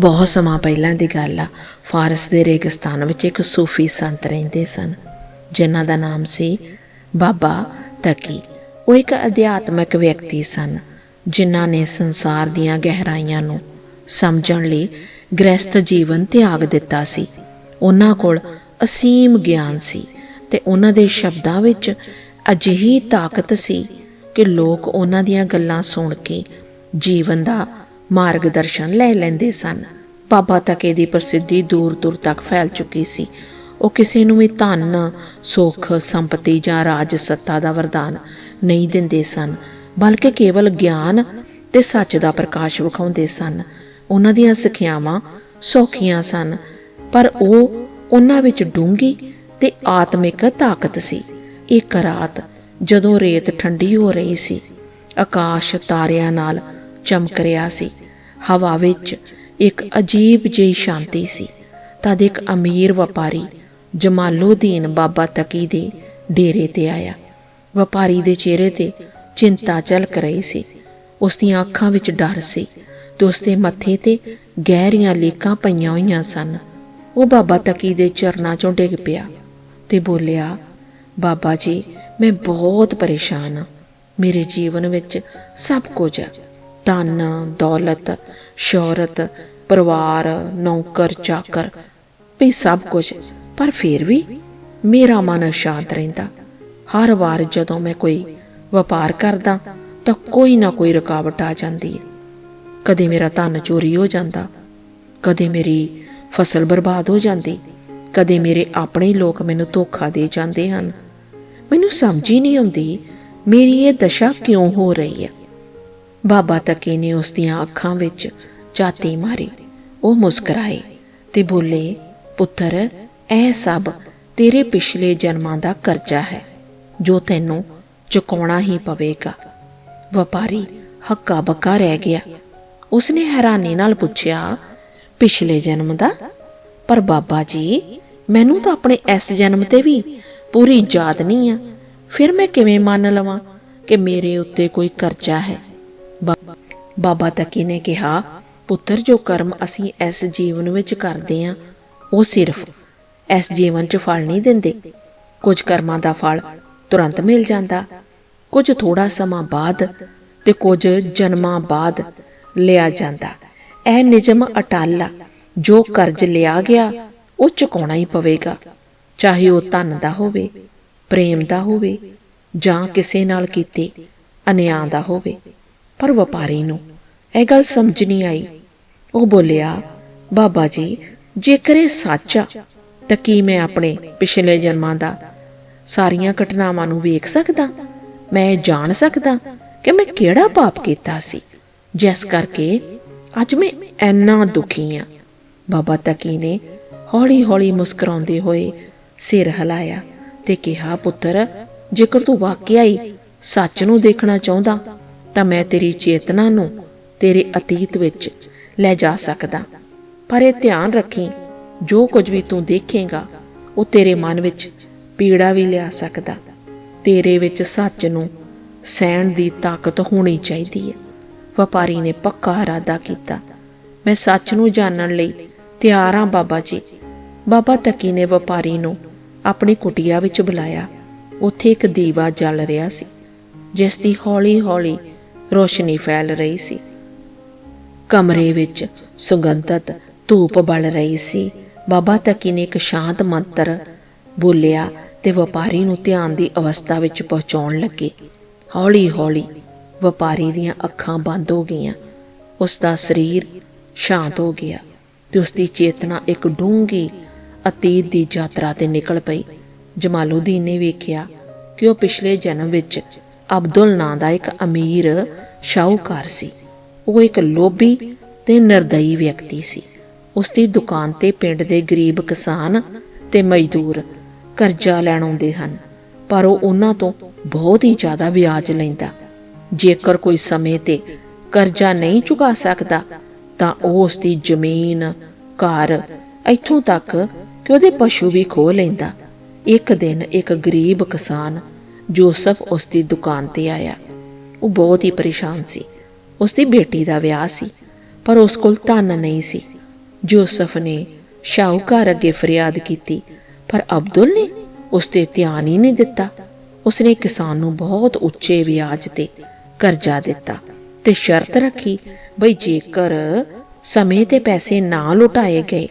ਬਹੁਤ ਸਮਾਂ ਪਹਿਲਾਂ ਦੀ ਗੱਲ ਆ। ਫਾਰਸ ਦੇ ਰੇਗਿਸਤਾਨ ਵਿੱਚ ਇੱਕ ਸੂਫੀ ਸੰਤ ਰਹਿੰਦੇ ਸਨ, ਜਿਨ੍ਹਾਂ ਦਾ ਨਾਮ ਸੀ ਬਾਬਾ ਤਕੀ। ਉਹ ਇੱਕ ਅਧਿਆਤਮਿਕ ਵਿਅਕਤੀ ਸਨ, ਜਿਨ੍ਹਾਂ ਨੇ ਸੰਸਾਰ ਦੀਆਂ ਗਹਿਰਾਈਆਂ ਨੂੰ ਸਮਝਣ ਲਈ ਗ੍ਰਸਥ ਜੀਵਨ ਤਿਆਗ ਦਿੱਤਾ ਸੀ। ਉਹਨਾਂ ਕੋਲ ਅਸੀਮ ਗਿਆਨ ਸੀ ਤੇ ਉਹਨਾਂ ਦੇ ਸ਼ਬਦਾਂ ਵਿੱਚ ਅਜਿਹੀ ਤਾਕਤ ਸੀ ਕਿ ਲੋਕ ਉਹਨਾਂ ਦੀਆਂ ਗੱਲਾਂ ਸੁਣ ਕੇ ਜੀਵਨ ਦਾ ਮਾਰਗਦਰਸ਼ਨ ਲੈ ਲੈਂਦੇ ਸਨ। ਬਾਬਾ ਤਕੇ ਦੀ ਪ੍ਰਸਿੱਧੀ ਦੂਰ ਦੂਰ ਤੱਕ ਫੈਲ ਚੁੱਕੀ ਸੀ। ਉਹ ਕਿਸੇ ਨੂੰ ਵੀ ਧਨ, ਸੁੱਖ, ਸੰਪਤੀ ਜਾਂ ਰਾਜ ਸੱਤਾ ਦਾ ਵਰਦਾਨ ਨਹੀਂ ਦਿੰਦੇ ਸਨ, ਬਲਕਿ ਕੇਵਲ ਗਿਆਨ ਤੇ ਸੱਚ ਦਾ ਪ੍ਰਕਾਸ਼ ਵਿਖਾਉਂਦੇ ਸਨ। ਉਹਨਾਂ ਦੀਆਂ ਸਿੱਖਿਆਵਾਂ ਸੌਖੀਆਂ ਸਨ, ਪਰ ਉਹ ਉਹਨਾਂ ਵਿੱਚ ਡੂੰਗੀ ਤੇ ਆਤਮਿਕ ਤਾਕਤ ਸੀ। ਇੱਕ ਰਾਤ ਜਦੋਂ ਰੇਤ ਠੰਡੀ ਹੋ ਰਹੀ ਸੀ, ਆਕਾਸ਼ ਤਾਰਿਆਂ ਨਾਲ ਚਮਕ ਰਿਹਾ ਸੀ। ਹਵਾ ਵਿੱਚ ਇੱਕ ਅਜੀਬ ਜਿਹੀ ਸ਼ਾਂਤੀ ਸੀ। ਤਦ ਇੱਕ ਅਮੀਰ ਵਪਾਰੀ ਜਮਾਲੂਦੀਨ ਬਾਬਾ ਤਕੀ ਦੇ ਡੇਰੇ ਤੇ ਆਇਆ। ਵਪਾਰੀ ਦੇ ਚਿਹਰੇ ਤੇ ਚਿੰਤਾ ਝਲਕ ਰਹੀ ਸੀ। ਉਸ ਦੀਆਂ ਅੱਖਾਂ ਵਿੱਚ ਡਰ ਸੀ ਤੇ ਉਸ ਦੇ ਮੱਥੇ ਤੇ ਗਹਿਰੀਆਂ ਲੀਕਾਂ ਪਈਆਂ ਹੋਈਆਂ ਸਨ। ਉਹ ਬਾਬਾ ਤਕੀ ਦੇ ਚਰਨਾਂ 'ਚੋਂ ਡਿੱਗ ਪਿਆ ਤੇ ਬੋਲਿਆ, ਬਾਬਾ ਜੀ, ਮੈਂ ਬਹੁਤ ਪਰੇਸ਼ਾਨ ਹਾਂ। ਮੇਰੇ ਜੀਵਨ ਵਿੱਚ ਸਭ ਕੁਝ ਹੈ। ਧਨ, ਦੌਲਤ, ਸ਼ੋਹਰਤ, ਪਰਿਵਾਰ, ਨੌਕਰ, ਚਾਕਰ, ਵੀ ਸਭ ਕੁਝ ਪਰ ਫਿਰ ਵੀ ਮੇਰਾ ਮਨ ਅਸ਼ਾਂਤ ਰਹਿੰਦਾ। ਹਰ ਵਾਰ ਜਦੋਂ ਮੈਂ ਕੋਈ ਵਪਾਰ ਕਰਦਾ ਤਾਂ ਕੋਈ ਨਾ ਕੋਈ ਰੁਕਾਵਟ ਆ ਜਾਂਦੀ ਹੈ। ਕਦੇ ਮੇਰਾ ਧਨ ਚੋਰੀ ਹੋ ਜਾਂਦਾ, ਕਦੇ ਮੇਰੀ ਫਸਲ ਬਰਬਾਦ ਹੋ ਜਾਂਦੀ, ਕਦੇ ਮੇਰੇ ਆਪਣੇ ਲੋਕ ਮੈਨੂੰ ਧੋਖਾ ਦੇ ਜਾਂਦੇ ਹਨ। ਮੈਨੂੰ ਸਮਝ ਹੀ ਨਹੀਂ ਆਉਂਦੀ, ਮੇਰੀ ਇਹ ਦਸ਼ਾ ਕਿਉਂ ਹੋ ਰਹੀ ਹੈ? ਬਾਬਾ ਤਕੀ ਨੇ ਉਸ ਦੀਆਂ ਅੱਖਾਂ ਵਿੱਚ ਝਾਤੀ ਮਾਰੀ। ਉਹ ਮੁਸਕਰਾਏ ਤੇ ਬੋਲੇ, ਪੁੱਤਰ, ਇਹ ਸਭ ਤੇਰੇ ਪਿਛਲੇ ਜਨਮਾਂ ਦਾ ਕਰਜ਼ਾ ਹੈ, ਜੋ ਤੈਨੂੰ ਚੁਕਾਉਣਾ ਹੀ ਪਵੇਗਾ। ਵਪਾਰੀ ਹੱਕਾ ਬੱਕਾ ਰਹਿ ਗਿਆ। ਉਸਨੇ ਹੈਰਾਨੀ ਨਾਲ ਪੁੱਛਿਆ, ਪਿਛਲੇ ਜਨਮ ਦਾ? ਪਰ ਬਾਬਾ ਜੀ, ਮੈਨੂੰ ਤਾਂ ਆਪਣੇ ਇਸ ਜਨਮ ਤੇ ਵੀ ਪੂਰੀ ਯਾਦ ਨਹੀਂ ਆ। ਫਿਰ ਮੈਂ ਕਿਵੇਂ ਮੰਨ ਲਵਾਂ ਕਿ ਮੇਰੇ ਉੱਤੇ ਕੋਈ ਕਰਜ਼ਾ ਹੈ? ਬਾਬਾ ਤਕੀ ਨੇ ਕਿਹਾ, ਪੁੱਤਰ, ਜੋ ਕਰਮ ਅਸੀਂ ਇਸ ਜੀਵਨ ਵਿੱਚ ਕਰਦੇ ਹਾਂ ਉਹ ਸਿਰਫ ਇਸ ਜੀਵਨ 'ਚ ਫਲ ਨਹੀਂ ਦਿੰਦੇ। ਕੁਝ ਕਰਮਾਂ ਦਾ ਫਲ ਤੁਰੰਤ ਮਿਲ ਜਾਂਦਾ, ਕੁਝ ਥੋੜਾ ਸਮਾਂ ਬਾਅਦ ਤੇ ਕੁਝ ਜਨਮਾਂ ਬਾਅਦ ਲਿਆ ਜਾਂਦਾ। ਇਹ ਨਿਯਮ ਅਟੱਲ ਜੋ ਕਰਜ਼ ਲਿਆ ਗਿਆ, ਉਹ ਚੁਕਾਉਣਾ ਹੀ ਪਵੇਗਾ। ਚਾਹੇ ਉਹ ਧਨ ਦਾ ਹੋਵੇ, ਪ੍ਰੇਮ ਦਾ ਹੋਵੇ ਜਾਂ ਕਿਸੇ ਨਾਲ ਕੀਤੇ ਅਨਿਆਂ ਦਾ ਹੋਵੇ। ਪਰ ਵਪਾਰੀ ਨੂੰ ਇਹ ਗੱਲ ਸਮਝ ਨਹੀਂ ਆਈ। ਉਹ ਬੋਲਿਆ, ਬਾਬਾ ਜੀ, ਜੇਕਰ ਇਹ ਸੱਚ ਆ, ਤਾਂ ਕੀ ਮੈਂ ਆਪਣੇ ਪਿਛਲੇ ਜਨਮਾਂ ਦਾ ਸਾਰੀਆਂ ਘਟਨਾਵਾਂ ਨੂੰ ਵੇਖ ਸਕਦਾ? ਮੈਂ ਇਹ ਜਾਣ ਸਕਦਾ ਕਿ ਮੈਂ ਕਿਹੜਾ ਪਾਪ ਕੀਤਾ ਸੀ, ਜਿਸ ਕਰਕੇ ਅੱਜ ਮੈਂ ਇੰਨਾ ਦੁਖੀ ਆ। ਬਾਬਾ ਤਕੀ ਨੇ ਹੌਲੀ-ਹੌਲੀ ਮੁਸਕਰਾਉਂਦੇ ਹੋਏ ਸਿਰ ਹਿਲਾਇਆ ਤੇ ਕਿਹਾ, ਪੁੱਤਰ, ਜੇਕਰ ਤੂੰ ਵਾਕਿਆ ਹੀ ਸੱਚ ਨੂੰ ਦੇਖਣਾ ਚਾਹੁੰਦਾ ਤਾਂ ਮੈਂ ਤੇਰੀ ਚੇਤਨਾ ਨੂੰ ਤੇਰੇ ਅਤੀਤ ਵਿੱਚ ਲੈ ਜਾ ਸਕਦਾ। ਪਰ ਇਹ ਧਿਆਨ ਰੱਖੀ, ਜੋ ਕੁਝ ਵੀ ਤੂੰ ਦੇਖੇਗਾ, ਉਹ ਤੇਰੇ ਮਨ ਵਿੱਚ ਪੀੜਾ ਵੀ ਲਿਆ ਸਕਦਾ। ਤੇਰੇ ਵਿੱਚ ਸੱਚ ਨੂੰ ਸਹਿਣ ਦੀ ਤਾਕਤ ਹੋਣੀ ਚਾਹੀਦੀ ਹੈ। ਵਪਾਰੀ ਨੇ ਪੱਕਾ ਇਰਾਦਾ ਕੀਤਾ। ਮੈਂ ਸੱਚ ਨੂੰ ਜਾਣਨ ਲਈ ਤਿਆਰ ਹਾਂ ਬਾਬਾ ਜੀ। ਬਾਬਾ ਤਕੀ ਨੇ ਵਪਾਰੀ ਨੂੰ ਆਪਣੀ ਕੁਟੀਆ ਵਿੱਚ ਬੁਲਾਇਆ। ਉੱਥੇ ਇੱਕ ਦੀਵਾ ਜਲ ਰਿਹਾ ਸੀ, ਜਿਸ ਦੀ ਹੌਲੀ-ਹੌਲੀ ਰੋਸ਼ਨੀ ਫੈਲ ਰਹੀ ਸੀ। ਕਮਰੇ ਵਿੱਚ ਸੁਗੰਧਤ ਧੂਪ ਬਲ ਰਹੀ ਸੀ। ਬਾਬਾ ਤਕੀ ਨੇ ਇੱਕ ਸ਼ਾਂਤ ਮੰਤਰ ਬੋਲਿਆ ਤੇ ਵਪਾਰੀ ਨੂੰ ਧਿਆਨ ਦੀ ਅਵਸਥਾ ਵਿੱਚ ਪਹੁੰਚਾਉਣ ਲੱਗੇ। ਹੌਲੀ-ਹੌਲੀ ਵਪਾਰੀ ਦੀਆਂ ਅੱਖਾਂ ਬੰਦ ਹੋ ਗਈਆਂ। ਉਸ ਦਾ ਸਰੀਰ ਸ਼ਾਂਤ ਹੋ ਗਿਆ ਤੇ ਉਸ ਦੀ ਚੇਤਨਾ ਇੱਕ ਡੂੰਗੀ ਅਤੀਤ ਦੀ ਯਾਤਰਾ ਤੇ ਨਿਕਲ ਪਈ। ਜਮਾਲੂਦੀਨ ਨੇ ਵੇਖਿਆ ਕਿ ਉਹ ਪਿਛਲੇ ਜਨਮ ਵਿੱਚ ਅਬਦੁਲ ਨਾਂ ਦਾ ਇੱਕ ਅਮੀਰ ਸ਼ਾਹੂਕਾਰ ਸੀ। ਉਹ ਇੱਕ ਲੋਭੀ ਤੇ ਨਿਰਦਈ ਵਿਅਕਤੀ ਸੀ। ਉਸ ਦੀ ਦੁਕਾਨ ਤੇ ਪਿੰਡ ਦੇ ਗਰੀਬ ਕਿਸਾਨ ਤੇ ਮਜ਼ਦੂਰ ਕਰਜ਼ਾ ਲੈਣ ਆਉਂਦੇ ਹਨ, ਪਰ ਉਹ ਉਹਨਾਂ ਤੋਂ ਬਹੁਤ ਹੀ ਜ਼ਿਆਦਾ ਵਿਆਜ ਲੈਂਦਾ। ਜੇਕਰ ਕੋਈ ਸਮੇਂ ਤੇ ਕਰਜ਼ਾ ਨਹੀਂ ਚੁਕਾ ਸਕਦਾ, ਤਾਂ ਉਹ ਉਸ ਦੀ ਜ਼ਮੀਨ, ਘਰ, ਇੱਥੋਂ ਤੱਕ ਕਿ ਉਹਦੇ ਪਸ਼ੂ ਵੀ ਖੋਹ ਲੈਂਦਾ। ਇੱਕ ਦਿਨ ਇੱਕ ਗਰੀਬ ਕਿਸਾਨ ਜੋਸਫ ਉਸ ਦੀ ਦੁਕਾਨ ਤੇ ਆਇਆ। ਉਹ ਬਹੁਤ ਹੀ ਪਰੇਸ਼ਾਨ ਸੀ। ਉਸ ਦੀ ਬੇਟੀ ਦਾ ਵਿਆਹ ਸੀ, ਪਰ ਉਸ ਕੋਲ ਧਨ ਨਹੀਂ ਸੀ। ਜੋਸਫ ਨੇ ਸ਼ਾਹੂਕਾਰ ਅੱਗੇ ਫਰਿਆਦ ਕੀਤੀ, ਪਰ ਅਬਦੁਲ ਨੇ ਉਸ ਤੇ ਧਿਆਨ ਹੀ ਨਹੀਂ ਦਿੱਤਾ। ਉਸਨੇ ਕਿਸਾਨ ਨੂੰ ਬਹੁਤ ਉੱਚੇ ਵਿਆਜ ਤੇ ਕਰਜ਼ਾ ਦਿੱਤਾ ਤੇ ਸ਼ਰਤ ਰੱਖੀ ਬਈ ਜੇਕਰ ਸਮੇਂ ਤੇ ਪੈਸੇ ਨਾ ਲੁਟਾਏ ਗਏ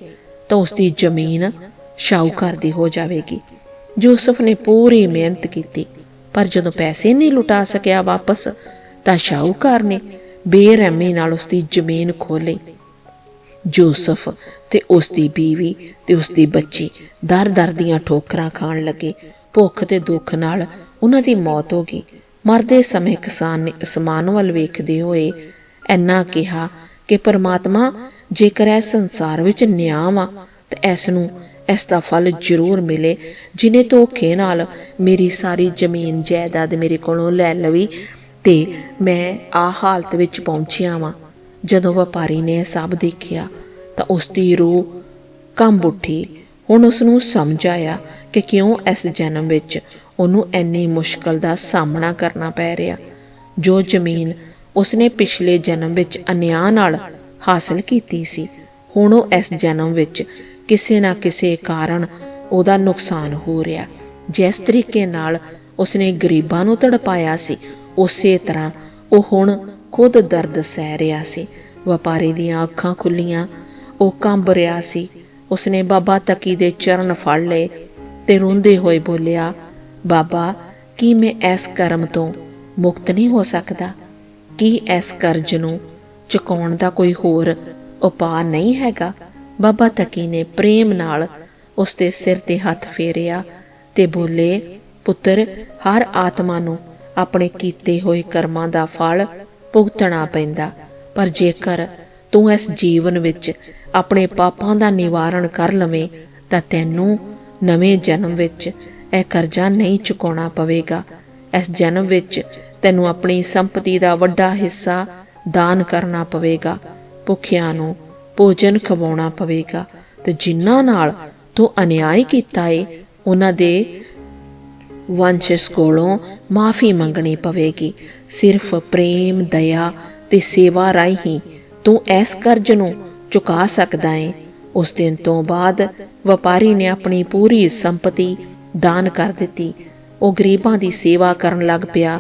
ਤਾਂ ਉਸ ਦੀ ਜ਼ਮੀਨ ਸ਼ਾਹੂਕਾਰ ਦੀ ਹੋ ਜਾਵੇਗੀ। ਯੂਸਫ ਨੇ ਪੂਰੀ ਮਿਹਨਤ ਕੀਤੀ। ਪਰ ਜਦੋਂ ਪੈਸੇ ਨਹੀਂ ਲੁਟਾ ਸਕਿਆ ਵਾਪਸ, ਤਾਂ ਸ਼ਾਹੂਕਾਰ ਨੇ ਬੇਰਹਿਮੀ ਨਾਲ ਉਸ ਦੀ ਜ਼ਮੀਨ ਖੋਲੀ ਯੂਸਫ ਤੇ ਉਸ ਦੀ ਬੀਵੀ ਤੇ ਉਸ ਦੀ ਬੱਚੀ ਦਰ-ਦਰ ਦੀਆਂ ਠੋਕਰਾਂ ਖਾਣ ਲੱਗੇ। ਭੁੱਖ ਤੇ ਦੁੱਖ ਨਾਲ ਉਹਨਾਂ ਦੀ ਮੌਤ ਹੋ ਗਈ। ਮਰਦੇ ਸਮੇਂ ਕਿਸਾਨ ਨੇ ਅਸਮਾਨ ਵੱਲ ਵੇਖਦੇ ਹੋਏ ਐਨਾ ਕਿਹਾ ਕਿ, ਪਰਮਾਤਮਾ, ਜੇਕਰ ਇਹ ਸੰਸਾਰ ਵਿੱਚ ਨਿਆਮ ਆ ਤੇ ਇਸ ਨੂੰ ਇਸ ਦਾ ਫਲ ਜ਼ਰੂਰ ਮਿਲੇ, ਜਿਨੇ ਧੋਖੇ ਨਾਲ ਮੇਰੀ ਸਾਰੀ ਜ਼ਮੀਨ ਜਾਇਦਾਦ ਮੇਰੇ ਕੋਲੋਂ ਲੈ ਲਵੀ ਤੇ ਮੈਂ ਆ ਹਾਲਤ ਵਿੱਚ ਪਹੁੰਚਿਆ ਵਾਂ। ਜਦੋਂ ਵਪਾਰੀ ਨੇ ਸਭ ਦੇਖਿਆ, ਤਾਂ ਉਸ ਦੀ ਰੂਹ ਕੰਬ ਉੱਠੀ। ਹੁਣ ਉਸ ਨੂੰ ਸਮਝ ਆਇਆ ਕਿ ਕਿਉਂ ਇਸ ਜਨਮ ਵਿੱਚ ਉਹਨੂੰ ਇੰਨੀ ਮੁਸ਼ਕਲ ਦਾ ਸਾਹਮਣਾ ਕਰਨਾ ਪੈ ਰਿਹਾ। ਜੋ ਜ਼ਮੀਨ ਉਸਨੇ ਪਿਛਲੇ ਜਨਮ ਵਿੱਚ ਅਨਿਆਂ ਨਾਲ ਹਾਸਲ ਕੀਤੀ ਸੀ, ਹੁਣ ਉਹ ਇਸ ਜਨਮ ਵਿੱਚ ਕਿਸੇ ਨਾ ਕਿਸੇ ਕਾਰਨ ਉਹਦਾ ਨੁਕਸਾਨ ਹੋ ਰਿਹਾ। ਜਿਸ ਤਰੀਕੇ ਨਾਲ ਉਸਨੇ ਗਰੀਬਾਂ ਨੂੰ ਤੜਪਾਇਆ ਸੀ, ਉਸੇ ਤਰ੍ਹਾਂ ਉਹ ਹੁਣ ਖੁਦ ਦਰਦ ਸਹਿ ਰਿਹਾ ਸੀ। ਵਪਾਰੀ ਦੀਆਂ ਅੱਖਾਂ ਖੁੱਲੀਆਂ, ਉਹ ਕੰਬ ਰਿਹਾ ਸੀ। ਉਸਨੇ ਬਾਬਾ ਤਕੀ ਦੇ ਚਰਨ ਫੜ ਲਏ ਤੇ ਰੋਂਦੇ ਹੋਏ ਬੋਲਿਆ, ਬਾਬਾ, ਕੀ ਮੈਂ ਇਸ ਕਰਮ ਤੋਂ ਮੁਕਤ ਨਹੀਂ ਹੋ ਸਕਦਾ? ਕੀ ਇਸ ਕਰਜ਼ ਨੂੰ ਚੁਕਾਉਣ ਦਾ ਕੋਈ ਹੋਰ ਉਪਾਅ ਨਹੀਂ ਹੈਗਾ? ਬਾਬਾ ਤਕੀ ਨੇ ਪ੍ਰੇਮ ਨਾਲ ਉਸ ਦੇ ਸਿਰ ਤੇ ਹੱਥ ਫੇਰਿਆ ਤੇ ਬੋਲੇ, ਪੁੱਤਰ, ਹਰ ਆਤਮਾ ਨੂੰ ਆਪਣੇ ਕੀਤੇ ਹੋਏ ਕਰਮਾਂ ਦਾ ਫਲ ਭੁਗਤਣਾ ਪੈਂਦਾ, ਪਰ ਜੇਕਰ ਤੂੰ ਇਸ ਜੀਵਨ ਵਿੱਚ ਆਪਣੇ ਪਾਪਾਂ ਦਾ ਨਿਵਾਰਣ ਕਰ ਲਵੇਂ, ਤਾਂ ਤੈਨੂੰ ਨਵੇਂ ਜਨਮ ਵਿੱਚ ਇਹ ਕਰਜ਼ਾ ਨਹੀਂ ਚੁਕਾਉਣਾ ਪਵੇਗਾ। ਇਸ ਜਨਮ ਵਿੱਚ ਤੈਨੂੰ ਆਪਣੀ ਸੰਪਤੀ ਦਾ ਵੱਡਾ ਹਿੱਸਾ ਦਾਨ ਕਰਨਾ ਪਵੇਗਾ। ਭੁੱਖਿਆਂ ਨੂੰ ਭੋਜਨ ਖਵਾਉਣਾ ਪਵੇਗਾ ਤੇ ਜਿਨ੍ਹਾਂ ਨਾਲ ਤੂੰ ਅਨਿਆਏ ਕੀਤਾ ਏ, ਉਹਨਾਂ ਦੇ ਵੰਸ਼ਸ ਕੋਲੋਂ ਮਾਫੀ ਮੰਗਣੀ ਪਵੇਗੀ। ਸਿਰਫ ਪ੍ਰੇਮ, ਦਇਆ ਤੇ ਸੇਵਾ ਰਾਹੀਂ ਤੂੰ ਇਸ ਕਰਜ਼ ਨੂੰ ਚੁਕਾ ਸਕਦਾ ਏ। ਉਸ ਦਿਨ ਤੋਂ ਬਾਅਦ ਵਪਾਰੀ ਨੇ ਆਪਣੀ ਪੂਰੀ ਸੰਪਤੀ ਦਾਨ ਕਰ ਦਿੱਤੀ। ਉਹ ਗਰੀਬਾਂ ਦੀ ਸੇਵਾ ਕਰਨ ਲੱਗ ਪਿਆ।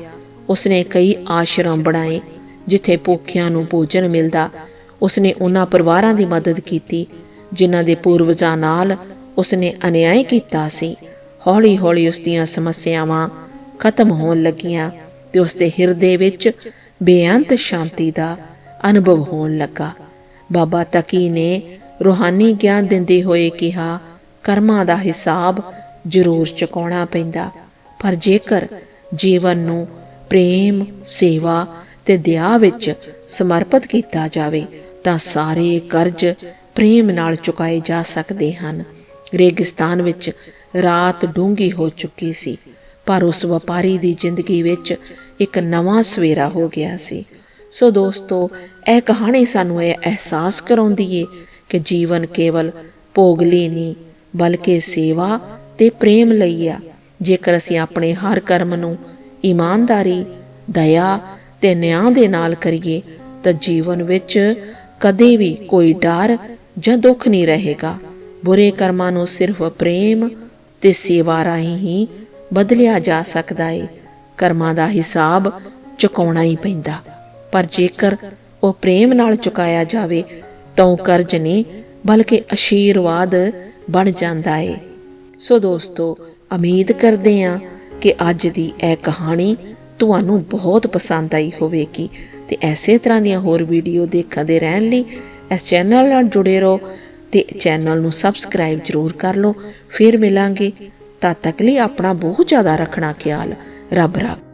ਉਸਨੇ ਕਈ ਆਸ਼ਰਮ ਬਣਾਏ, ਜਿੱਥੇ ਭੁੱਖਿਆਂ ਨੂੰ ਭੋਜਨ ਮਿਲਦਾ। ਉਸਨੇ ਉਹਨਾਂ ਪਰਿਵਾਰਾਂ ਦੀ ਮਦਦ ਕੀਤੀ, ਜਿਨ੍ਹਾਂ ਦੇ ਪੂਰਵਜਾਂ ਨਾਲ ਉਸਨੇ ਅਨਿਆਏ ਕੀਤਾ ਸੀ। ਹੌਲੀ-ਹੌਲੀ ਉਸ ਦੀਆਂ ਸਮੱਸਿਆਵਾਂ ਖਤਮ ਹੋਣ ਲੱਗੀਆਂ ਤੇ ਉਸ ਦੇ ਹਿਰਦੇ ਵਿੱਚ ਬੇਅੰਤ ਸ਼ਾਂਤੀ ਦਾ ਅਨੁਭਵ ਹੋਣ ਲੱਗਾ। ਬਾਬਾ ਤਕੀ ਨੇ ਰੂਹਾਨੀ ਗਿਆਨ ਦਿੰਦੇ ਹੋਏ ਕਿਹਾ, ਕਰਮਾਂ ਦਾ ਹਿਸਾਬ ਜ਼ਰੂਰ ਚੁਕਾਉਣਾ ਪੈਂਦਾ, ਪਰ ਜੇਕਰ ਜੀਵਨ ਨੂੰ ਪ੍ਰੇਮ, ਸੇਵਾ ਤੇ ਦਇਆ ਵਿੱਚ ਸਮਰਪਿਤ ਕੀਤਾ ਜਾਵੇ ਤਾਂ ਸਾਰੇ ਕਰਜ਼ ਪ੍ਰੇਮ ਨਾਲ ਚੁਕਾਏ ਜਾ ਸਕਦੇ ਹਨ। ਰੇਗਿਸਤਾਨ ਵਿੱਚ ਰਾਤ ਡੂੰਗੀ ਹੋ ਚੁੱਕੀ ਸੀ, ਪਰ ਉਸ ਵਪਾਰੀ ਦੀ ਜ਼ਿੰਦਗੀ ਵਿੱਚ ਇੱਕ ਨਵਾਂ ਸਵੇਰਾ ਹੋ ਗਿਆ ਸੀ। ਸੋ ਦੋਸਤੋ, ਇਹ ਕਹਾਣੀ ਸਾਨੂੰ ਇਹ ਅਹਿਸਾਸ ਕਰਾਉਂਦੀ ਏ ਕਿ ਜੀਵਨ ਕੇਵਲ ਭੋਗਲੀ ਨਹੀਂ, ਬਲਕਿ ਸੇਵਾ ਤੇ ਪ੍ਰੇਮ ਲਈ ਆ। ਜੇਕਰ ਅਸੀਂ ਆਪਣੇ ਹਰ ਕਰਮ ਨੂੰ ਇਮਾਨਦਾਰੀ, ਦਇਆ ਤੇ ਨਿਆਂ ਦੇ ਨਾਲ ਕਰੀਏ, ਤਾਂ ਜੀਵਨ ਵਿੱਚ ਕਦੇ ਵੀ ਕੋਈ ਡਰ ਜਾਂ ਦੁੱਖ ਨਹੀਂ ਰਹੇਗਾ। ਬੁਰੇ ਕਰਮਾਂ ਨੂੰ ਸਿਰਫ ਪ੍ਰੇਮ ਤੇ ਸੇਵਾ ਰਾਹੀਂ ਹੀ ਬਦਲਿਆ ਜਾ ਸਕਦਾ ਏ। ਕਰਮਾਂ ਦਾ ਹਿਸਾਬ ਚੁਕਾਉਣਾ ਹੀ ਪੈਂਦਾ। ਪਰ ਜੇਕਰ ਉਹ ਪ੍ਰੇਮ ਨਾਲ ਚੁਕਾਇਆ ਜਾਵੇ, ਤਾਂ ਉਹ ਕਰਜ਼ ਨਹੀਂ, ਬਲਕਿ ਅਸ਼ੀਰਵਾਦ ਬਣ ਜਾਂਦਾ ਏ। ਸੋ ਦੋਸਤੋ, ਉਮੀਦ ਕਰਦੇ ਹਾਂ ਕਿ ਅੱਜ ਦੀ ਇਹ ਕਹਾਣੀ ਤੁਹਾਨੂੰ ਬਹੁਤ ਪਸੰਦ ਆਈ ਹੋਵੇਗੀ। ਤੇ ਐਸੇ ਤਰ੍ਹਾਂ ਦੀਆਂ ਹੋਰ ਵੀਡੀਓ ਦੇਖਦੇ ਰਹਿਣ ਲਈ ਇਸ ਚੈਨਲ ਨਾਲ ਜੁੜੇ ਰਹੋ ਤੇ ਚੈਨਲ ਨੂੰ ਸਬਸਕ੍ਰਾਈਬ ਜ਼ਰੂਰ ਕਰ ਲਓ। ਫਿਰ ਮਿਲਾਂਗੇ। ਤਦ ਤੱਕ ਲਈ ਆਪਣਾ ਬਹੁਤ ਜ਼ਿਆਦਾ ਰੱਖਣਾ ਖਿਆਲ। ਰੱਬ ਰੱਖ।